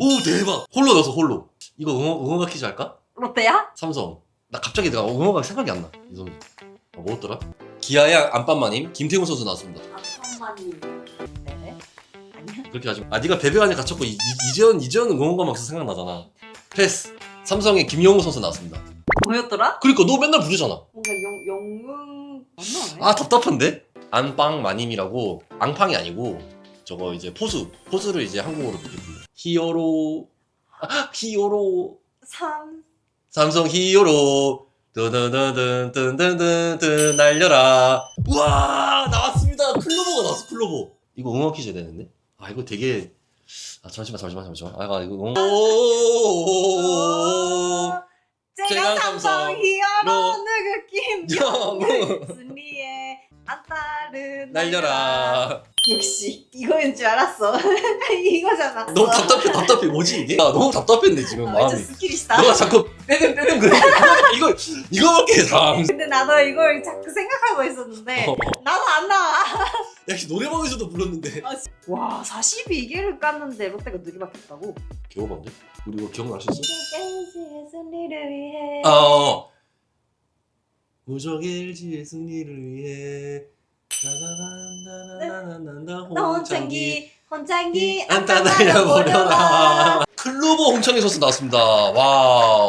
오 대박 홀로 넣어서 홀로 이거 응원, 응원가 퀴즈 할까? 롯데야? 삼성 나 갑자기 내가 응원가 생각이 안나 이 선수 아, 뭐였더라? 기아의 안빤마님 김태훈 선수 나왔습니다 안성만이. 네. 아니야? 그렇게 하지 마. 아 네가 베베간에 갇혔고 이, 이, 이재현 이재현 응원가만 계속 생각나잖아 패스 삼성의 김영우 선수 나왔습니다 뭐였더라? 그러니까 너 맨날 부르잖아 뭔가 영 영웅 맞나? 아 답답한데? 안빵마님이라고 앙팡이 아니고 저거 이제 포수 포수를 이제 한국어로 불러 히어로. 아, 히어로. 삼. 삼성 히어로. 뜬뜬뜬뜬뜬뜬뜬 날려라. 우와 나왔습니다. 클로버가 나왔어 클로버. 이거 응원 퀴즈 되는데? 아 이거 되게 아 잠시만 잠시만 잠시만. 아 이거 응원. 오! 제가 제가 삼성 삼성 히어로 로. 누구 영웅. 김영웅 승리 의 안따른 날려라. 역시 이거인 줄 알았어. 이거잖아. 너무 답답해 답답해. 뭐지 이게? 아, 너무 답답했네 지금 아, 완전 마음이. 스킬이시다. 너가 자꾸 빼냄 빼냄 그래. 이거 이거밖에 다 근데 나도 이걸 자꾸 생각하고 있었는데 어. 나도 안 나와. 역시 노래방에서도 불렀는데. 와 42개를 깠는데 롯데가 느리막혔다고? 겨우반데 우리 이거 기억날 수 있어? LG의 승리를 위해 아, 어. 무적 LG의 승리를 위해. 나나나나나나나나 나 혼창기. 혼창기 안따 날려버려라 클로버 홍창기 선수 나왔습니다. 와